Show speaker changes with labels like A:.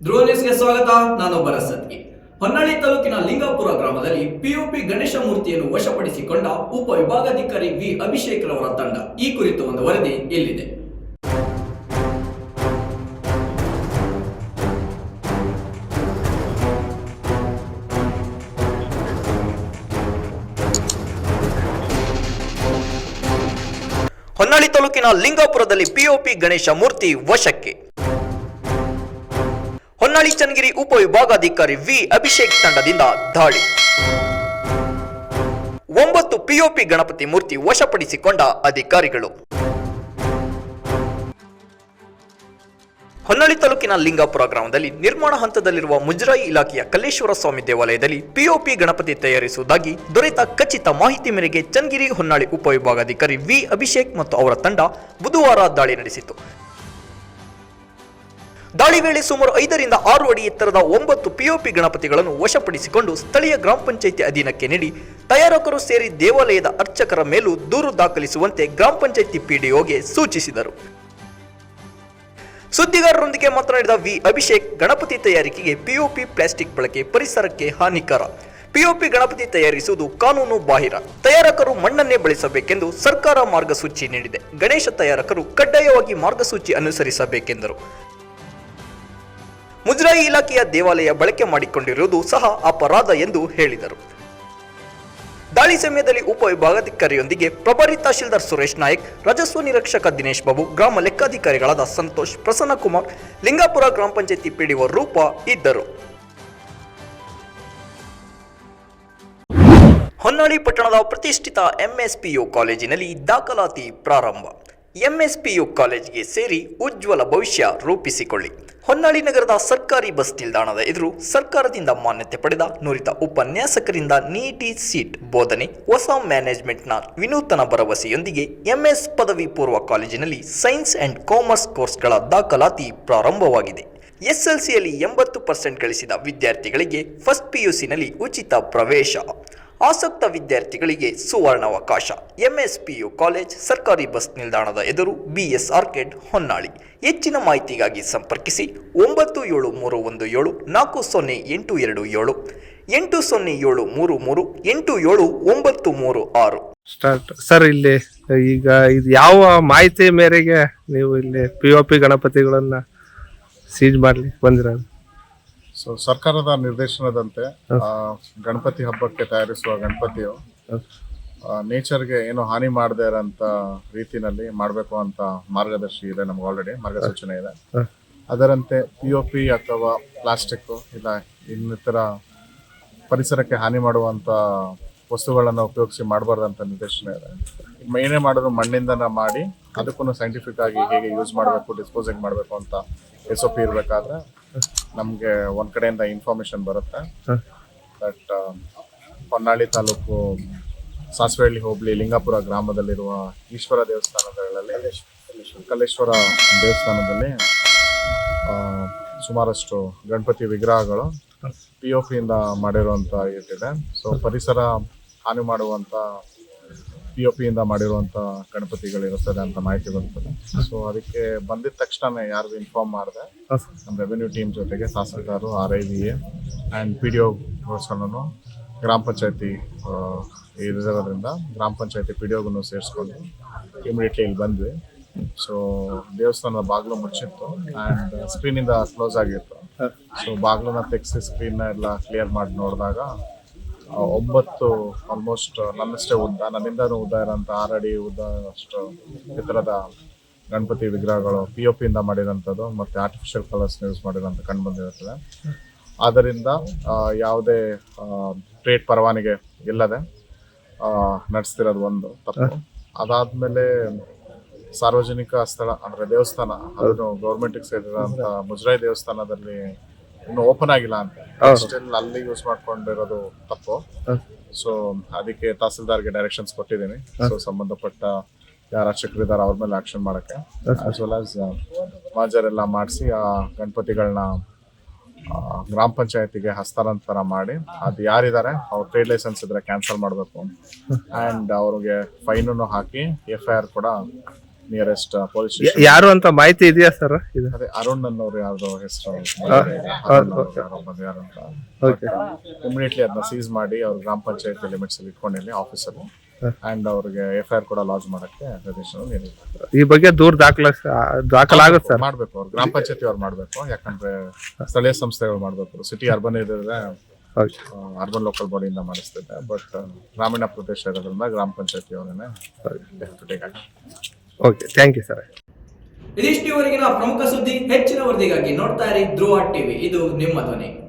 A: ಧ್ರುವ ನ್ಯೂಸ್ಗೆ ಸ್ವಾಗತ ನಾನು ಭರಸತ್ಗಿ ಹೊನ್ನಾಳಿ ತಾಲೂಕಿನ ಲಿಂಗಾಪುರ ಗ್ರಾಮದಲ್ಲಿ ಪಿಯುಪಿ ಗಣೇಶ ಮೂರ್ತಿಯನ್ನು ವಶಪಡಿಸಿಕೊಂಡ ಉಪ ವಿಭಾಗಾಧಿಕಾರಿ ವಿ. ಅಭಿಷೇಕ್ ರವರ ತಂಡ ಈ ಕುರಿತು ಒಂದು ವರದಿ ಇಲ್ಲಿದೆ. ಹೊನ್ನಾಳಿ ತಾಲೂಕಿನ ಲಿಂಗಾಪುರದಲ್ಲಿ ಪಿಒಪಿ ಗಣೇಶ ಮೂರ್ತಿ ವಶಕ್ಕೆ. ಹೊನ್ನಾಳಿ ಚನ್ನಗಿರಿ ಉಪವಿಭಾಗಾಧಿಕಾರಿ ವಿ ಅಭಿಷೇಕ್ ತಂಡದಿಂದ ದಾಳಿ. ಒಂಬತ್ತು ಪಿಒಪಿ ಗಣಪತಿ ಮೂರ್ತಿ ವಶಪಡಿಸಿಕೊಂಡ ಅಧಿಕಾರಿಗಳು. ಹೊನ್ನಾಳಿ ತಾಲೂಕಿನ ಲಿಂಗಾಪುರ ಗ್ರಾಮದಲ್ಲಿ ನಿರ್ಮಾಣ ಹಂತದಲ್ಲಿರುವ ಮುಜರಾಯಿ ಇಲಾಖೆಯ ಕಲ್ಲೇಶ್ವರ ಸ್ವಾಮಿ ದೇವಾಲಯದಲ್ಲಿ ಪಿಒಪಿ ಗಣಪತಿ ತಯಾರಿಸುವುದಾಗಿ ದೊರೆತ ಖಚಿತ ಮಾಹಿತಿ ಮೇರೆಗೆ ಚನ್ನಗಿರಿ ಹೊನ್ನಾಳಿ ಉಪವಿಭಾಗಾಧಿಕಾರಿ ವಿ ಅಭಿಷೇಕ್ ಮತ್ತು ಅವರ ತಂಡ ಬುಧವಾರ ದಾಳಿ ನಡೆಸಿತು ದಾಳಿ ವೇಳೆ ಸುಮಾರು ಐದರಿಂದ ಆರು ಅಡಿ ಎತ್ತರದ ಒಂಬತ್ತು ಪಿಒಪಿ ಗಣಪತಿಗಳನ್ನು ವಶಪಡಿಸಿಕೊಂಡು ಸ್ಥಳೀಯ ಗ್ರಾಮ ಪಂಚಾಯಿತಿ ಅಧೀನಕ್ಕೆ ನೀಡಿ ತಯಾರಕರು ಸೇರಿ ದೇವಾಲಯದ ಅರ್ಚಕರ ಮೇಲೂ ದೂರು ದಾಖಲಿಸುವಂತೆ ಗ್ರಾಮ ಪಂಚಾಯಿತಿ ಪಿಡಿಒಗೆ ಸೂಚಿಸಿದರು. ಸುದ್ದಿಗಾರರೊಂದಿಗೆ ಮಾತನಾಡಿದ ವಿ ಅಭಿಷೇಕ್, ಗಣಪತಿ ತಯಾರಿಕೆಗೆ ಪಿಒಪಿ ಪ್ಲಾಸ್ಟಿಕ್ ಬಳಕೆ ಪರಿಸರಕ್ಕೆ ಹಾನಿಕರ. ಪಿಒಪಿ ಗಣಪತಿ ತಯಾರಿಸುವುದು ಕಾನೂನು ಬಾಹಿರ. ತಯಾರಕರು ಮಣ್ಣನ್ನೇ ಬಳಸಬೇಕೆಂದು ಸರ್ಕಾರ ಮಾರ್ಗಸೂಚಿ ನೀಡಿದೆ. ಗಣೇಶ ತಯಾರಕರು ಕಡ್ಡಾಯವಾಗಿ ಮಾರ್ಗಸೂಚಿ ಅನುಸರಿಸಬೇಕೆಂದರು. ಮುಜರಾಯಿ ಇಲಾಖೆಯ ದೇವಾಲಯ ಬಳಕೆ ಮಾಡಿಕೊಂಡಿರುವುದು ಸಹ ಅಪರಾಧ ಎಂದು ಹೇಳಿದರು. ದಾಳಿ ಸಮಯದಲ್ಲಿ ಉಪವಿಭಾಗಾಧಿಕಾರಿಯೊಂದಿಗೆ ಪ್ರಭಾರಿ ತಹಶೀಲ್ದಾರ್ ಸುರೇಶ್ ನಾಯಕ್, ರಾಜಸ್ವ ನಿರೀಕ್ಷಕ ದಿನೇಶ್ ಬಾಬು, ಗ್ರಾಮ ಲೆಕ್ಕಾಧಿಕಾರಿಗಳಾದ ಸಂತೋಷ್, ಪ್ರಸನ್ನ ಕುಮಾರ್, ಲಿಂಗಾಪುರ ಗ್ರಾಮ ಪಂಚಾಯತಿ ಪಿಡಿಒ ರೂಪ ಇದ್ದರು. ಹೊನ್ನಾಳಿ ಪಟ್ಟಣದ ಪ್ರತಿಷ್ಠಿತ ಎಂಎಸ್ಪಿಯು ಕಾಲೇಜಿನಲ್ಲಿ ದಾಖಲಾತಿ ಪ್ರಾರಂಭ. ಎಂಎಸ್ಪಿಯು ಕಾಲೇಜಿಗೆ ಸೇರಿ ಉಜ್ವಲ ಭವಿಷ್ಯ ರೂಪಿಸಿಕೊಳ್ಳಿ. ಹೊನ್ನಾಳಿ ನಗರದ ಸರ್ಕಾರಿ ಬಸ್ ನಿಲ್ದಾಣದ ಎದುರು ಸರ್ಕಾರದಿಂದ ಮಾನ್ಯತೆ ಪಡೆದ ನುರಿತ ಉಪನ್ಯಾಸಕರಿಂದ ನೀಟಿ ಸೀಟ್ ಬೋಧನೆ, ಹೊಸ ಮ್ಯಾನೇಜ್ಮೆಂಟ್ನ ವಿನೂತನ ಭರವಸೆಯೊಂದಿಗೆ ಎಂಎಸ್ ಪದವಿ ಪೂರ್ವ ಕಾಲೇಜಿನಲ್ಲಿ ಸೈನ್ಸ್ ಅಂಡ್ ಕಾಮರ್ಸ್ ಕೋರ್ಸ್ಗಳ ದಾಖಲಾತಿ ಪ್ರಾರಂಭವಾಗಿದೆ. ಎಸ್ಎಲ್ಸಿಯಲ್ಲಿ ಎಂಬತ್ತು ಪರ್ಸೆಂಟ್ ಗಳಿಸಿದ ವಿದ್ಯಾರ್ಥಿಗಳಿಗೆ ಫಸ್ಟ್ ಪಿಯುಸಿನಲ್ಲಿ ಉಚಿತ ಪ್ರವೇಶ. ಆಸಕ್ತ ವಿದ್ಯಾರ್ಥಿಗಳಿಗೆ ಸುವರ್ಣಾವಕಾಶ. ಎಂಎಸ್ಪಿಯು ಕಾಲೇಜ್, ಸರ್ಕಾರಿ ಬಸ್ ನಿಲ್ದಾಣದ ಎದುರು ಬಿಎಸ್ ಆರ್ಕೆಡ್ ಹೊನ್ನಾಳಿ. ಹೆಚ್ಚಿನ ಮಾಹಿತಿಗಾಗಿ ಸಂಪರ್ಕಿಸಿ ಒಂಬತ್ತು ಏಳು ಮೂರು ಒಂದು ಏಳು ನಾಲ್ಕು ಸೊನ್ನೆ ಎಂಟು ಎರಡು ಏಳು. ಎಂಟು ಸೊನ್ನೆ ಏಳು ಮೂರು ಮೂರು ಎಂಟು ಏಳು ಒಂಬತ್ತು ಮೂರು ಆರು.
B: ಸ್ಟಾರ್ಟ್. ಸರ್, ಇಲ್ಲಿ, ಈಗ ಇದು ಯಾವ ಮಾಹಿತಿ ಮೇರೆಗೆ ನೀವು ಇಲ್ಲಿ ಪಿ ಒ ಪಿ ಗಣಪತಿಗಳನ್ನ ಸೀಜ್ ಮಾಡಲಿ ಬಂದಿರೋದು?
C: ಸೊ ಸರ್ಕಾರದ ನಿರ್ದೇಶನದಂತೆ ಆ, ಗಣಪತಿ ಹಬ್ಬಕ್ಕೆ ತಯಾರಿಸುವ ಗಣಪತಿಯು ನೇಚರ್ಗೆ ಏನು ಹಾನಿ ಮಾಡದೆ ಇರೋಂಥ ರೀತಿನಲ್ಲಿ ಮಾಡಬೇಕು ಅಂತ ಮಾರ್ಗದರ್ಶಿ ಇದೆ ನಮ್ಗೆ ಆಲ್ರೆಡಿ ಮಾರ್ಗಸೂಚನೆ ಇದೆ.
B: ಹ.
C: ಅದರಂತೆ ಪಿ ಒ ಪಿ ಅಥವಾ ಪ್ಲಾಸ್ಟಿಕ್ ಇಲ್ಲ ಇನ್ನಿತರ ಪರಿಸರಕ್ಕೆ ಹಾನಿ ಮಾಡುವಂತ ವಸ್ತುಗಳನ್ನು ಉಪಯೋಗಿಸಿ ಮಾಡಬಾರ್ದಂತ ನಿರ್ದೇಶನ ಇದೆ. ಏನೇ ಮಾಡಿದ್ರು ಮಣ್ಣಿಂದನ ಮಾಡಿ ಅದಕ್ಕೂ ಸೈಂಟಿಫಿಕ್ ಆಗಿ ಹೇಗೆ ಯೂಸ್ ಮಾಡಬೇಕು ಡಿಸ್ಪೋಸಿಂಗ್ ಮಾಡಬೇಕು ಅಂತ ಎಸ್ ಒ ಪಿ ಇರಬೇಕಾದ್ರೆ ನಮಗೆ ಒಂದ್ ಕಡೆಯಿಂದ ಇನ್ಫಾರ್ಮೇಶನ್ ಬರುತ್ತೆ. ಬಟ್ ಹೊನ್ನಾಳಿ ತಾಲೂಕು ಸಾಸಿವೆಹಳ್ಳಿ ಹೋಬಳಿ ಲಿಂಗಾಪುರ ಗ್ರಾಮದಲ್ಲಿರುವ ಈಶ್ವರ ದೇವಸ್ಥಾನಗಳಲ್ಲಿ ಕಲ್ಲೇಶ್ವರ ದೇವಸ್ಥಾನದಲ್ಲಿ ಆ, ಸುಮಾರಷ್ಟು ಗಣಪತಿ ವಿಗ್ರಹಗಳು ಪಿ ಓ ಪಿಯಿಂದ ಮಾಡಿರುವಂಥ ಇದಿದೆ ಸೊ ಪರಿಸರ ಹಾನಿ ಮಾಡುವಂತ ಪಿ ಒ ಪಿಯಿಂದ ಮಾಡಿರುವಂಥ ಗಣಪತಿಗಳಿರುತ್ತದೆ ಅಂತ ಮಾಹಿತಿ ಬರ್ತದೆ. ಸೊ ಅದಕ್ಕೆ ಬಂದಿದ ತಕ್ಷಣ ಯಾರಿಗೂ ಇನ್ಫಾರ್ಮ್ ಮಾಡಿದೆ. ನಮ್ಮ ರೆವೆನ್ಯೂ ಟೀಮ್ ಜೊತೆಗೆ tahsildar R I V A and P D ಒಗಳನ್ನು ಗ್ರಾಮ ಪಂಚಾಯತಿ ಇರೋದ್ರಿಂದ ಗ್ರಾಮ ಪಂಚಾಯತಿ ಪಿ ಡಿ ಒಗೂ ಸೇರಿಸ್ಕೊಂಡು ಇಮಿಡಿಯೇಟ್ಲಿ ಇಲ್ಲಿ ಬಂದ್ವಿ. ಸೊ ದೇವಸ್ಥಾನದ ಬಾಗಿಲು ಮುಚ್ಚಿತ್ತು ಆ್ಯಂಡ್ ಸ್ಕ್ರೀನಿಂದ ಕ್ಲೋಸ್ ಆಗಿತ್ತು. ಸೊ ಬಾಗಿಲನ್ನ ತೆಗ್ಸಿ ಸ್ಕ್ರೀನ್ನ ಎಲ್ಲ ಕ್ಲಿಯರ್ ಮಾಡಿ ನೋಡಿದಾಗ ಒಂಬತ್ತು ಆಲ್ಮೋಸ್ಟ್ ನನ್ನಷ್ಟೇ ಉದ್ದ, ನನ್ನಿಂದನೂ ಉದ್ದ ಇರೋಂಥ ಆರಡಿ ಉದ್ದ ಅಷ್ಟು ಎತ್ತರದ ಗಣಪತಿ ವಿಗ್ರಹಗಳು ಪಿ ಒ ಪಿಯಿಂದ ಮಾಡಿರೋಂಥದ್ದು ಮತ್ತು ಆರ್ಟಿಫಿಷಿಯಲ್ ಕಲರ್ಸ್ ಯೂಸ್ ಮಾಡಿರೋಂಥ ಕಂಡು ಬಂದಿರುತ್ತದೆ. ಆದ್ದರಿಂದ ಯಾವುದೇ ಟ್ರೇಡ್ ಪರವಾನಿಗೆ ಇಲ್ಲದೆ ನಡೆಸ್ತಿರೋದು ಒಂದು ತಪ್ಪು. ಅದಾದಮೇಲೆ ಸಾರ್ವಜನಿಕ ಸ್ಥಳ, ಅಂದರೆ ದೇವಸ್ಥಾನ, ಅದನ್ನು ಗೌರ್ಮೆಂಟಿಗೆ ಸೇರಿರೋಂಥ ಮುಜರಾಯಿ ದೇವಸ್ಥಾನದಲ್ಲಿ ಇನ್ನು ಓಪನ್ ಆಗಿಲ್ಲ ಅಂತ. ಸ್ಟಿಲ್ ಅಲ್ಲಿ ಯೂಸ್ ಮಾಡ್ಕೊಂಡಿರೋದು ತಪ್ಪು. ಸೊ ಅದಕ್ಕೆ ತಹಸೀಲ್ದಾರ್ಗೆ ಡೈರೆಕ್ಷನ್ಸ್ ಕೊಟ್ಟಿದ್ದೀನಿ. ಸೊ ಸಂಬಂಧಪಟ್ಟ ಯಾರ ಅರ್ಚಕರಿದ್ದಾರೆ ಅವ್ರ ಮೇಲೆ ಆಕ್ಷನ್ ಮಾಡಕ್ಕೆ. ಆಸ್ ವೆಲ್ ಆಸ್ ಮಾಜರೆಲ್ಲ ಮಾಡಿಸಿ ಆ ಗಣಪತಿಗಳನ್ನ ಗ್ರಾಮ ಪಂಚಾಯತಿಗೆ ಹಸ್ತಾಂತರ ಮಾಡಿ ಅದು ಯಾರಿದ್ದಾರೆ ಅವ್ರ ಟ್ರೇಡ್ ಲೈಸೆನ್ಸ್ ಇದ್ರೆ ಕ್ಯಾನ್ಸಲ್ ಮಾಡಬೇಕು. ಆ್ಯಂಡ್ ಅವ್ರಿಗೆ ಫೈನನ್ನು ಹಾಕಿ ಎಫ್ ಐ ಆರ್ ಕೂಡ ನಿಯರೆಸ್ಟ್ ಪೊಲೀಸ್ ಸ್ಟೇಷನ್
B: ಯಾರು ಅಂತ ಮಾಹಿತಿ ಇದೆಯಾ ಸರ್ ಇದು?
C: ಅದೇ ಅರುಣ್ ಅನ್ನೋರು ಯಾರ್ದೋ ಹೆಸರು ಯಾರು ಅಂತ.
B: ಓಕೆ
C: ಇಮಿಡಿಯೇಟ್ಲಿ ಅದನ್ನ ಸೀಸ್ ಮಾಡಿ ಅವ್ರ ಗ್ರಾಮ ಪಂಚಾಯತ್ ಲಿಮಿಟ್ಸ್ ಅಲ್ಲಿ ಇಟ್ಕೊಂಡಿಲ್ಲಿ ಆಫೀಸಲ್ಲಿ ಅಂಡ್ ಅವ್ರಿಗೆ ಎಫ್ ಐ ಆರ್ ಕೂಡ ಲಾಂಚ್ ಮಾಡಕ್ಕೆ ನಿರ್ದೇಶನ ನೀಡಿದ್ದಾರೆ.
B: ಈ ಬಗ್ಗೆ ದೂರ ದಾಖಲ ದಾಖಲಾಗುತ್ತೆ ಸರ್.
C: ಮಾಡ್ಬೇಕು ಅವ್ರು. ಗ್ರಾಮ ಪಂಚಾಯತಿ ಅವ್ರು ಮಾಡ್ಬೇಕು. ಯಾಕಂದ್ರೆ ಸ್ಥಳೀಯ ಸಂಸ್ಥೆಗಳು ಮಾಡ್ಬೇಕು. ಸಿಟಿ ಅರ್ಬನ್ ಇದ್ರೆ ಅರ್ಬನ್ ಲೋಕಲ್ ಬಾಡಿಯಿಂದ ಮಾಡಿಸ್ತಿದ್ದೆ. ಬಟ್ ಗ್ರಾಮೀಣ ಪ್ರದೇಶ ಇರೋದ್ರಿಂದ ಗ್ರಾಮ ಪಂಚಾಯತಿ ಅವರನ್ನೇ
B: ಓಕೆ ಥ್ಯಾಂಕ್ ಯು ಸರ್
D: ಇದಿಷ್ಟು ಪ್ರಮುಖ ಸುದ್ದಿ ಹೆಚ್ಚಿನ ವರದಿಗಾಗಿ ನೋಡ್ತಾ ಇರಿ ಧ್ರುವ ಟಿವಿ. ಇದು ನಿಮ್ಮ ಧ್ವನಿ.